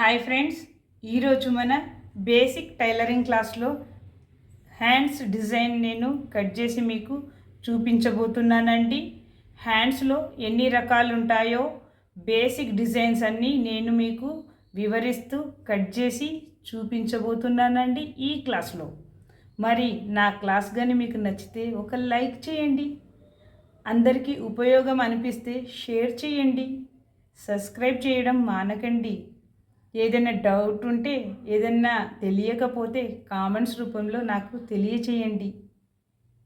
Hi friends ఈరోజు మన basic tailoring క్లాస్లో హ్యాండ్స్ డిజైన్ నేను కట్ చేసి మీకు చూపించబోతున్నానండి. హ్యాండ్స్లో ఎన్ని రకాలు ఉంటాయో బేసిక్ డిజైన్స్ అన్నీ నేను మీకు వివరిస్తూ కట్ చేసి చూపించబోతున్నానండి ఈ క్లాస్లో మరి నా క్లాస్ కానీ మీకు నచ్చితే ఒక లైక్ చేయండి. అందరికీ ఉపయోగం అనిపిస్తే షేర్ చేయండి. సబ్స్క్రైబ్ చేయడం మానకండి. ఏదైనా డౌట్ ఉంటే ఏదైనా తెలియకపోతే కామెంట్స్ రూపంలో నాకు తెలియచేయండి.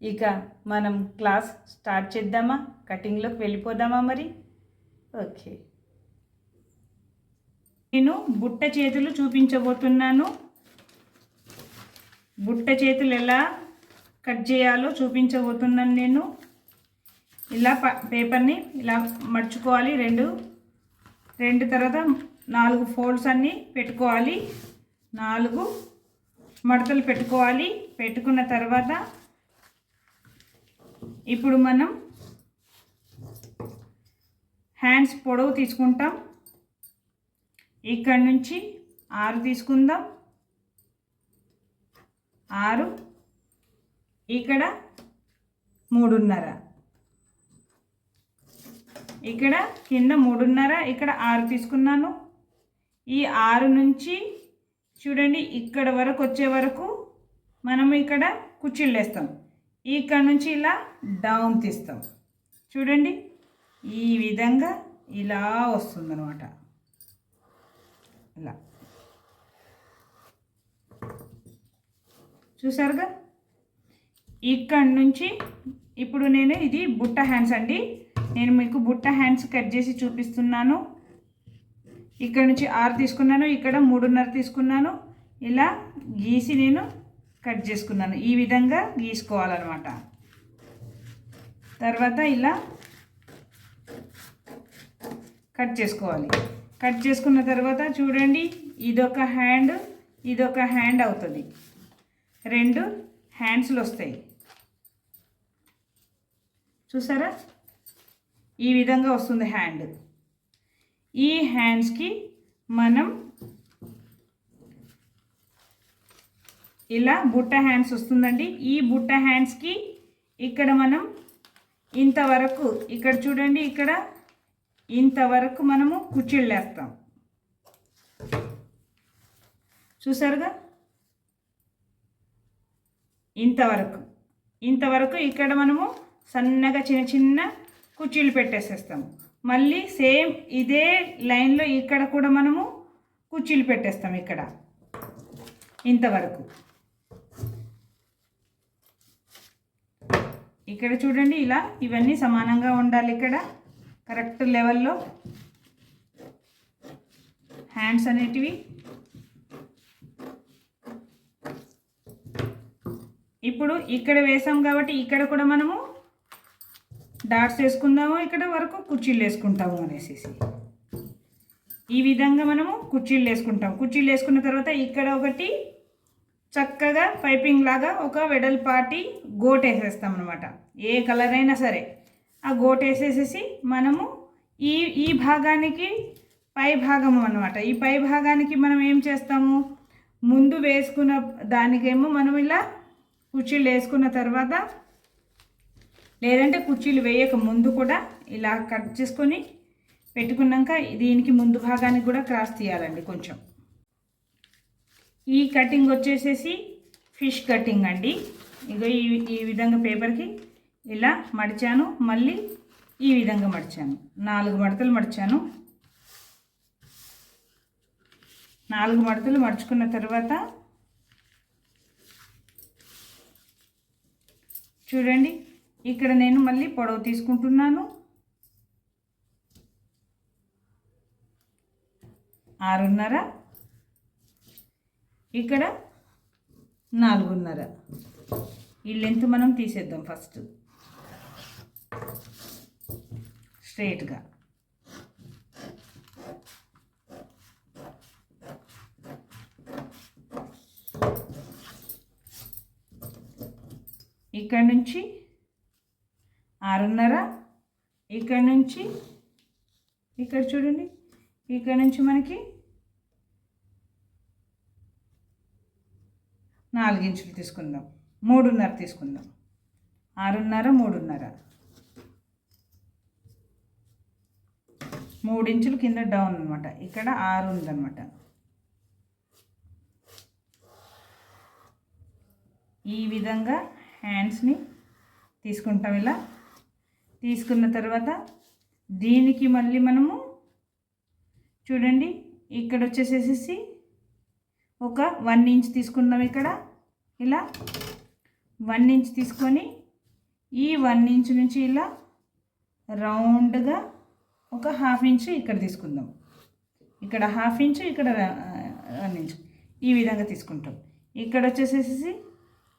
ఇక మనం క్లాస్ స్టార్ట్ చేద్దామా? కటింగ్లోకి వెళ్ళిపోదామా మరి? ఓకే నేను బుట్ట చేతులు చూపించబోతున్నాను. బుట్ట చేతులు ఎలా కట్ చేయాలో చూపించబోతున్నాను నేను. ఇలా ప పేపర్ని ఇలా మడుచుకోవాలి. రెండు రెండు తర్వాత నాలుగు ఫోల్డ్స్ అన్నీ పెట్టుకోవాలి. నాలుగు మడతలు పెట్టుకోవాలి. పెట్టుకున్న తర్వాత ఇప్పుడు మనం హ్యాండ్స్ పొడవు తీసుకుంటాం. ఇక్కడ నుంచి ఆరు తీసుకుందాం. ఆరు ఇక్కడ మూడున్నర. ఇక్కడ కింద మూడున్నర ఇక్కడ ఆరు తీసుకున్నాను. ఈ ఆరు నుంచి చూడండి ఇక్కడ వరకు వచ్చే వరకు మనం ఇక్కడ కుర్చీలు వేస్తాం ఇక్కడ నుంచి ఇలా డౌన్ తీస్తాం. చూడండి ఈ విధంగా ఇలా వస్తుందన్నమాట. ఇలా. చూసారుగా? ఇక్కడ నుంచి ఇప్పుడు నేను ఇది బుట్ట హ్యాండ్స్ అండి. నేను మీకు బుట్ట హ్యాండ్స్ కట్ చేసి చూపిస్తున్నాను. ఇక్కడ నుంచి ఆరు తీసుకున్నాను ఇక్కడ మూడున్నర తీసుకున్నాను. ఇలా గీసి నేను కట్ చేసుకున్నాను. ఈ విధంగా గీసుకోవాలన్నమాట. తర్వాత ఇలా కట్ చేసుకోవాలి. కట్ చేసుకున్న తర్వాత చూడండి ఇదొక హ్యాండ్ ఇదొక హ్యాండ్ అవుతుంది. రెండు హ్యాండ్స్లు వస్తాయి. చూసారా? ఈ విధంగా వస్తుంది హ్యాండ్. ఈ హ్యాండ్స్కి మనం ఇలా బుట్ట హ్యాండ్స్ వస్తుందండి. ఈ బుట్ట హ్యాండ్స్కి ఇక్కడ మనం ఇంతవరకు ఇక్కడ చూడండి ఇక్కడ ఇంతవరకు మనము కుర్చీలు వేస్తాం చూసారుగా? ఇంతవరకు. ఇంతవరకు ఇక్కడ మనము సన్నగా చిన్న చిన్న కుర్చీలు పెట్టేసేస్తాము. మళ్ళీ సేమ్ ఇదే లైన్లో ఇక్కడ కూడా మనము కుర్చీలు పెట్టేస్తాం ఇక్కడ. ఇంతవరకు. ఇక్కడ చూడండి ఇలా ఇవన్నీ సమానంగా ఉండాలి ఇక్కడ. కరెక్ట్ లెవెల్లో హ్యాండ్స్ అనేటివి. ఇప్పుడు ఇక్కడ వేసాం కాబట్టి ఇక్కడ కూడా మనము డాట్స్ వేసుకుందాము ఇక్కడ వరకు కుర్చీలు వేసుకుంటాము అనేసి ఈ విధంగా మనము కుర్చీలు వేసుకుంటాం. కుర్చీలు వేసుకున్న తర్వాత ఇక్కడ ఒకటి చక్కగా పైపింగ్ లాగా ఒక వెడల్పాటి గోట్ వేసేస్తాం అనమాట ఏ కలర్ అయినా సరే. ఆ గోట్ వేసేసేసి మనము ఈ ఈ భాగానికి పై భాగము అనమాట ఈ పై భాగానికి మనం ఏం చేస్తాము? ముందు వేసుకున్న దానికేమో మనం ఇలా కుర్చీలు వేసుకున్న తర్వాత లేదంటే కుర్చీలు వేయక ముందు కూడా ఇలా కట్ చేసుకొని పెట్టుకున్నాక దీనికి ముందు భాగానికి కూడా క్రాస్ తీయాలండి కొంచెం. ఈ కటింగ్ వచ్చేసేసి ఫిష్ కటింగ్ అండి. ఇగో ఈ ఈ విధంగా పేపర్కి ఇలా మడిచాను. మళ్ళీ ఈ విధంగా మడిచాను. నాలుగు మడతలు మడిచాను. నాలుగు మడతలు మడుచుకున్న తర్వాత చూడండి. ఇక్కడ నేను మళ్ళీ పొడవు తీసుకుంటున్నాను. ఆరున్నర. ఇక్కడ నాలుగున్నర. ఈ లెంత్ మనం తీసేద్దాం ఫస్ట్. స్ట్రైట్గా. ఇక్కడ నుంచి ఆరున్నర. ఇక్కడ నుంచి ఇక్కడ చూడండి. ఇక్కడ నుంచి మనకి నాలుగించులు తీసుకుందాం. మూడున్నర తీసుకుందాం. ఆరున్నర మూడున్నర. మూడించులు కింద డౌన్ అనమాట ఇక్కడ ఆరు ఉందన్నమాట. ఈ విధంగా హ్యాండ్స్ని తీసుకుంటాం ఇలా. తీసుకున్న తర్వాత దీనికి మళ్ళీ మనము చూడండి ఇక్కడ వచ్చేసేసి ఒక వన్ ఇంచ్ తీసుకుందాం ఇక్కడ. ఇలా వన్ ఇంచ్ తీసుకొని ఈ వన్ ఇంచ్ నుంచి ఇలా రౌండ్గా ఒక హాఫ్ ఇంచ్ ఇక్కడ తీసుకుందాం. ఇక్కడ హాఫ్ ఇంచ్ ఇక్కడ వన్ ఇంచ్ ఈ విధంగా తీసుకుంటాం. ఇక్కడ వచ్చేసేసి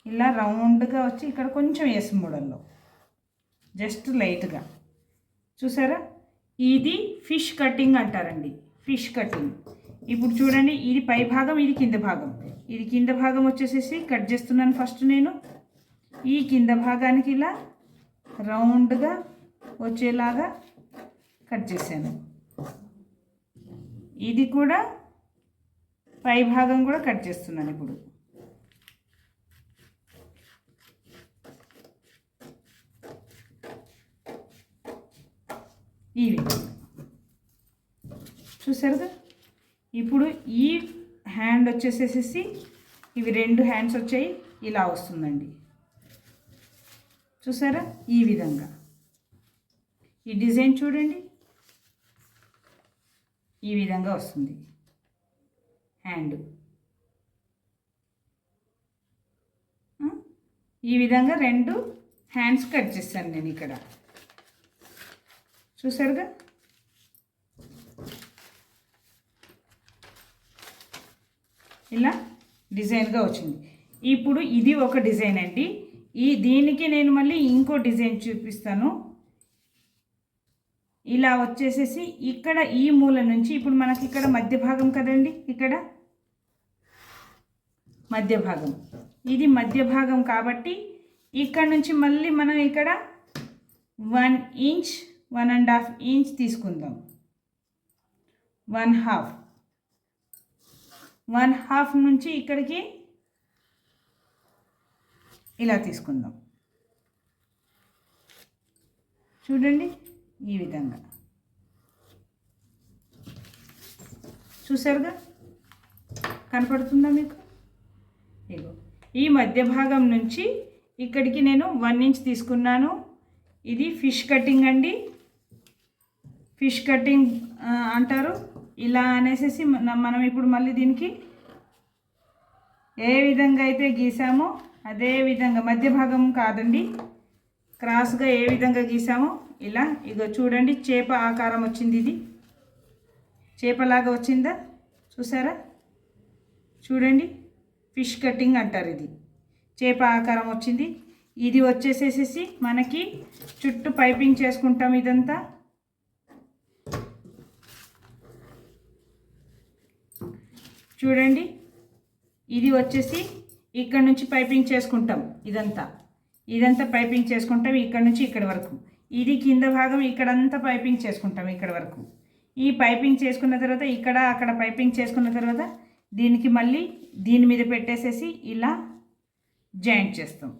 ఇలా రౌండ్గా వచ్చి ఇక్కడ కొంచెం ఎస్ మూడల్లో జస్ట్ లైట్గా. చూసారా? ఇది ఫిష్ కటింగ్ అంటారండి. Fish cutting. ఇప్పుడు చూడండి ఇది పై భాగం ఇది కింద భాగం. ఇది కింద భాగం వచ్చేసేసి కట్ చేస్తున్నాను ఫస్ట్ నేను. ఈ కింద భాగానికి ఇలా రౌండ్గా వచ్చేలాగా కట్ చేశాను. ఇది కూడా పై భాగం కూడా కట్ చేస్తున్నాను ఇప్పుడు. ఈ విధంగా చూసారుగా ఇప్పుడు ఈ హ్యాండ్ వచ్చేసేసి ఇవి రెండు హ్యాండ్స్ వచ్చాయి ఇలా వస్తుందండి. చూసారా ఈ విధంగా. ఈ డిజైన్ చూడండి. ఈ విధంగా వస్తుంది. హ్యాండ్ ఈ విధంగా రెండు హ్యాండ్స్ కట్ చేస్తాను నేను ఇక్కడ. చూసారుగా ఇలా డిజైన్గా వచ్చింది. ఇప్పుడు ఇది ఒక డిజైన్ అండి. ఈ దీనికి నేను మళ్ళీ ఇంకో డిజైన్ చూపిస్తాను. ఇలా వచ్చేసేసి ఇక్కడ ఈ మూల నుంచి ఇప్పుడు మనకి ఇక్కడ మధ్య భాగం కదండి ఇక్కడ? మధ్య భాగం. ఇది మధ్య భాగం కాబట్టి ఇక్కడ నుంచి మళ్ళీ మనం ఇక్కడ one inch one and half inch తీసుకుందాం. One half. వన్ హాఫ్ నుంచి ఇక్కడికి ఇలా తీసుకుందాం. చూడండి ఈ విధంగా. చూసారుగా? కనపడుతుందా మీకు? ఇగో. ఈ మధ్య భాగం నుంచి ఇక్కడికి నేను వన్ ఇంచ్ తీసుకున్నాను. ఇది ఫిష్ కటింగ్ అండి. ఫిష్ కటింగ్ అంటారు. ఇలా అనేసి మనం ఇప్పుడు మళ్ళీ దీనికి ఏ విధంగా అయితే గీసామో అదే విధంగా మధ్య భాగం కాదండి క్రాస్గా ఏ విధంగా గీసామో ఇలా ఇగో చూడండి చేప ఆకారం వచ్చింది ఇది. చేపలాగా వచ్చిందా? చూసారా? చూడండి ఫిష్ కటింగ్ అంటారు ఇది. చేప ఆకారం వచ్చింది. ఇది వచ్చేసేసి మనకి చుట్టూ పైపింగ్ చేసుకుంటాం ఇదంతా. చూడండి. ఇది వచ్చేసి ఇక్కడ నుంచి పైపింగ్ చేసుకుంటాం ఇదంతా. ఇదంతా పైపింగ్ చేసుకుంటాం ఇక్కడ నుంచి ఇక్కడ వరకు. ఇది కింద భాగం ఇక్కడంతా పైపింగ్ చేసుకుంటాం ఇక్కడ వరకు. ఈ పైపింగ్ చేసుకున్న తర్వాత ఇక్కడ అక్కడ పైపింగ్ చేసుకున్న తర్వాత దీనికి మళ్ళీ దీని మీద పెట్టేసేసి ఇలా జాయింట్ చేస్తాం.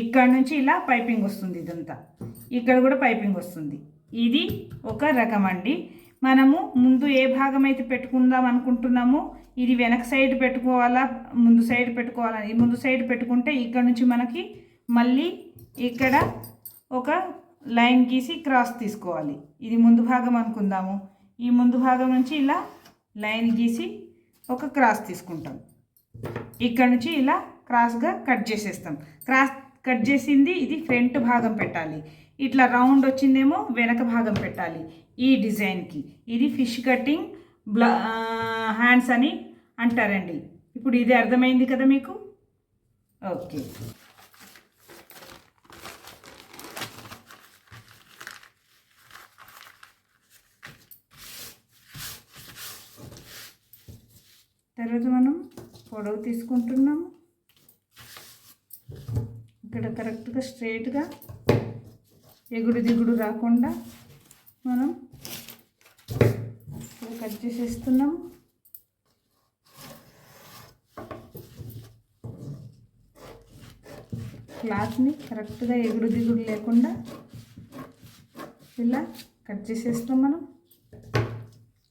ఇక్కడ నుంచి ఇలా పైపింగ్ వస్తుంది ఇదంతా. ఇక్కడ కూడా పైపింగ్ వస్తుంది. ఇది ఒక రకం అండి. మనము ముందు ఏ భాగం అయితే పెట్టుకుందాం అనుకుంటున్నామో ఇది వెనక సైడ్ పెట్టుకోవాలా ముందు సైడ్ పెట్టుకోవాలా ఈ ముందు సైడ్ పెట్టుకుంటే ఇక్కడ నుంచి మనకి మళ్ళీ ఇక్కడ ఒక లైన్ గీసి క్రాస్ తీసుకోవాలి. ఇది ముందు భాగం అనుకుందాము. ఈ ముందు భాగం నుంచి ఇలా లైన్ గీసి ఒక క్రాస్ తీసుకుంటాం. ఇక్కడ నుంచి ఇలా క్రాస్గా కట్ చేసేస్తాం. క్రాస్ కట్ చేసింది ఇది ఫ్రంట్ భాగం పెట్టాలి. ఇట్లా రౌండ్ వచ్చిందేమో వెనక భాగం పెట్టాలి ఈ డిజైన్కి. ఇది ఫిష్ కటింగ్ బ్లా హ్యాండ్స్ అని అంటారండి. ఇప్పుడు ఇది అర్థమైంది కదా మీకు? ఓకే. తర్వాత మనం పొడవు తీసుకుంటున్నాము. ఇక్కడ కరెక్ట్గా స్ట్రైట్గా ఎగుడు దిగుడు రాకుండా మనం కట్ చేసేస్తున్నాము. క్లాత్ని కరెక్ట్గా ఎగుడు దిగుడు లేకుండా ఇలా కట్ చేసేస్తాం మనం.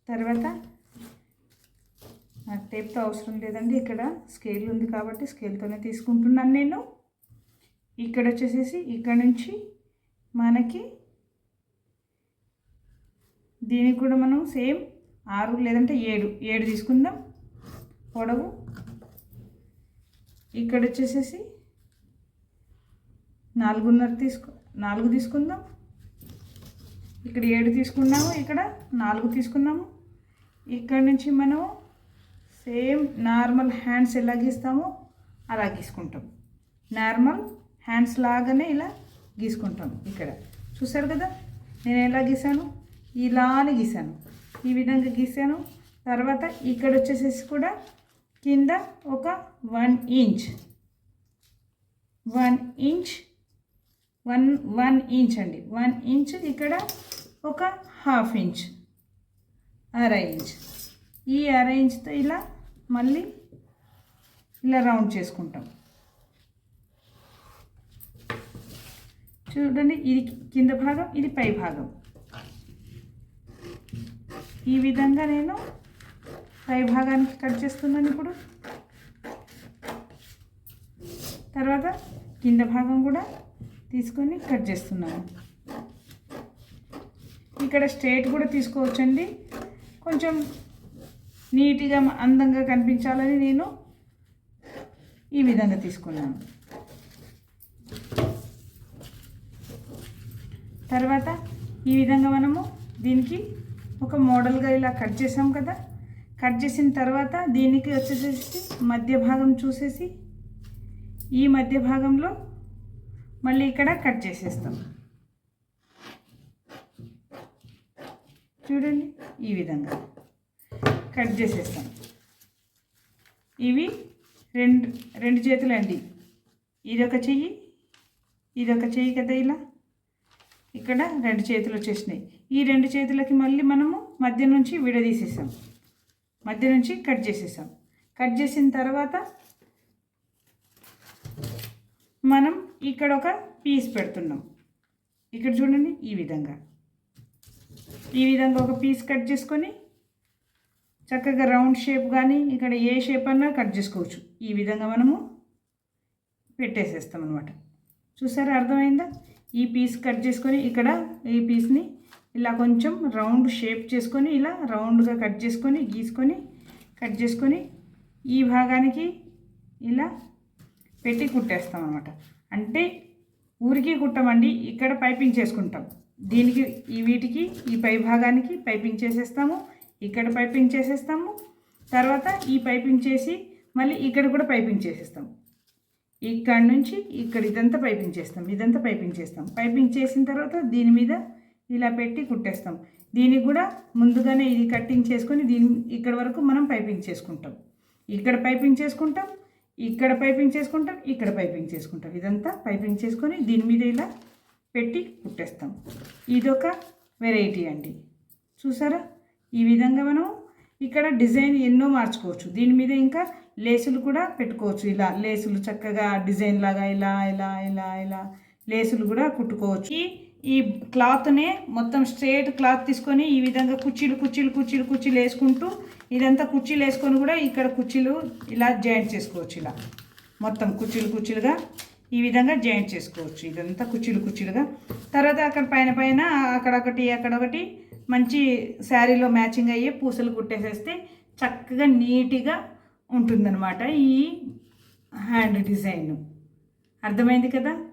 తర్వాత నాకు టేప్తో అవసరం లేదండి ఇక్కడ స్కేల్ ఉంది కాబట్టి స్కేల్తోనే తీసుకుంటున్నాను నేను. ఇక్కడ వచ్చేసేసి ఇక్కడ నుంచి మనకి దీనికి కూడా మనం సేమ్ ఆరు లేదంటే ఏడు. ఏడు తీసుకుందాం. పొడవు. ఇక్కడ వచ్చేసేసి నాలుగున్నర తీసుకు నాలుగు తీసుకుందాం. ఇక్కడ ఏడు తీసుకున్నాము ఇక్కడ నాలుగు తీసుకున్నాము. ఇక్కడ నుంచి మనం సేమ్ నార్మల్ హ్యాండ్స్ ఎలా గీస్తామో అలా గీసుకుంటాం. నార్మల్ హ్యాండ్స్ లాగానే ఇలా గీసుకుంటాం ఇక్కడ. చూసారు కదా? నేను ఎలా గీసాను? ఇలానే గీసాను. ఈ విధంగా గీసాను. తర్వాత ఇక్కడ వచ్చేసేసి కూడా కింద ఒక one inch. One inch. One one inch అండి. వన్ ఇంచ్ ఇక్కడ ఒక హాఫ్ ఇంచ్. అర ఇంచ్. ఈ అర ఇంచ్తో ఇలా మళ్ళీ ఇలా రౌండ్ చేసుకుంటాం. చూడండి ఇది కింద భాగం ఇది పై భాగం. ఈ విధంగా నేను పై భాగానికి కట్ చేస్తున్నాను ఇప్పుడు. తర్వాత కింద భాగం కూడా తీసుకొని కట్ చేస్తున్నాను. ఇక్కడ స్ట్రేట్ కూడా తీసుకోవచ్చండి. కొంచెం నీట్గా అందంగా కనిపించాలని నేను ఈ విధంగా తీసుకున్నాను. తర్వాత ఈ విధంగా మనము దీనికి ఒక మోడల్గా ఇలా కట్ చేసాం కదా. కట్ చేసిన తర్వాత దీనికి వచ్చేసేసి మధ్య భాగం చూసేసి ఈ మధ్య భాగంలో మళ్ళీ ఇక్కడ కట్ చేసేస్తాం. చూడండి ఈ విధంగా కట్ చేసేస్తాం. ఇవి రెండు రెండు చేతులండి. ఇదొక చెయ్యి ఇదొక చెయ్యి కదా ఇలా. ఇక్కడ రెండు చేతులు వచ్చేసినాయి. ఈ రెండు చేతులకి మళ్ళీ మనము మధ్య నుంచి విడదీసేసాం. మధ్య నుంచి కట్ చేసేసాం. కట్ చేసిన తర్వాత మనం ఇక్కడ ఒక పీస్ పెడుతున్నాం. ఇక్కడ చూడండి ఈ విధంగా. ఈ విధంగా ఒక పీస్ కట్ చేసుకొని చక్కగా రౌండ్ షేప్ కానీ ఇక్కడ ఏ షేప్ అన్నా కట్ చేసుకోవచ్చు. ఈ విధంగా మనము పెట్టేసేస్తాం అనమాట చూసారా అర్థమైందా? ఈ పీస్ కట్ చేసుకొని ఇక్కడ ఈ పీస్ని ఇలా కొంచెం రౌండ్ షేప్ చేసుకొని ఇలా రౌండ్గా కట్ చేసుకొని గీసుకొని కట్ చేసుకొని ఈ భాగానికి ఇలా పెట్టి కుట్టేస్తాం అనమాట అంటే ఊరికి కుట్టమండి ఇక్కడ పైపింగ్ చేసుకుంటాం. దీనికి ఈ వీటికి ఈ పై భాగానికి పైపింగ్ చేసేస్తాము ఇక్కడ పైపింగ్ చేసేస్తాము తర్వాత ఈ పైపింగ్ చేసి మళ్ళీ ఇక్కడ కూడా పైపింగ్ చేసేస్తాము. ఇక్కడ నుంచి ఇక్కడ ఇదంతా పైపింగ్ చేస్తాం ఇదంతా పైపింగ్ చేస్తాం. పైపింగ్ చేసిన తర్వాత దీని మీద ఇలా పెట్టి కుట్టేస్తాం. దీనికి కూడా ముందుగానే ఇది కట్టింగ్ చేసుకొని దీని ఇక్కడ వరకు మనం పైపింగ్ చేసుకుంటాం. ఇక్కడ పైపింగ్ చేసుకుంటాం ఇక్కడ పైపింగ్ చేసుకుంటాం ఇక్కడ పైపింగ్ చేసుకుంటాం. ఇదంతా పైపింగ్ చేసుకొని దీని మీద ఇలా పెట్టి కుట్టేస్తాం. ఇదొక వెరైటీ అండి. చూసారా? ఈ విధంగా మనం ఇక్కడ డిజైన్ ఎన్నో మార్చుకోవచ్చు. దీని మీద ఇంకా లేసులు కూడా పెట్టుకోవచ్చు. ఇలా లేసులు చక్కగా డిజైన్ లాగా ఇలా ఇలా ఇలా ఇలా లేసులు కూడా కుట్టుకోవచ్చు. ఈ క్లాత్నే మొత్తం స్ట్రేట్ క్లాత్ తీసుకొని ఈ విధంగా కుర్చీలు కుర్చీలు కుర్చీలు కుర్చీలు వేసుకుంటూ ఇదంతా కుర్చీలు వేసుకొని కూడా ఇక్కడ కుర్చీలు ఇలా జాయింట్ చేసుకోవచ్చు ఇలా. మొత్తం కుర్చీలు కుర్చీలుగా ఈ విధంగా జాయింట్ చేసుకోవచ్చు. ఇదంతా కుర్చీలు కుర్చీలుగా. తర్వాత అక్కడ పైన పైన అక్కడ ఒకటి అక్కడ ఒకటి మంచి శారీలో మ్యాచింగ్ అయ్యే పూసలు కుట్టేసేస్తే చక్కగా నీట్గా ఉంటుందన్నమాట ఈ హ్యాండ్ డిజైన్. అర్థమైంది కదా?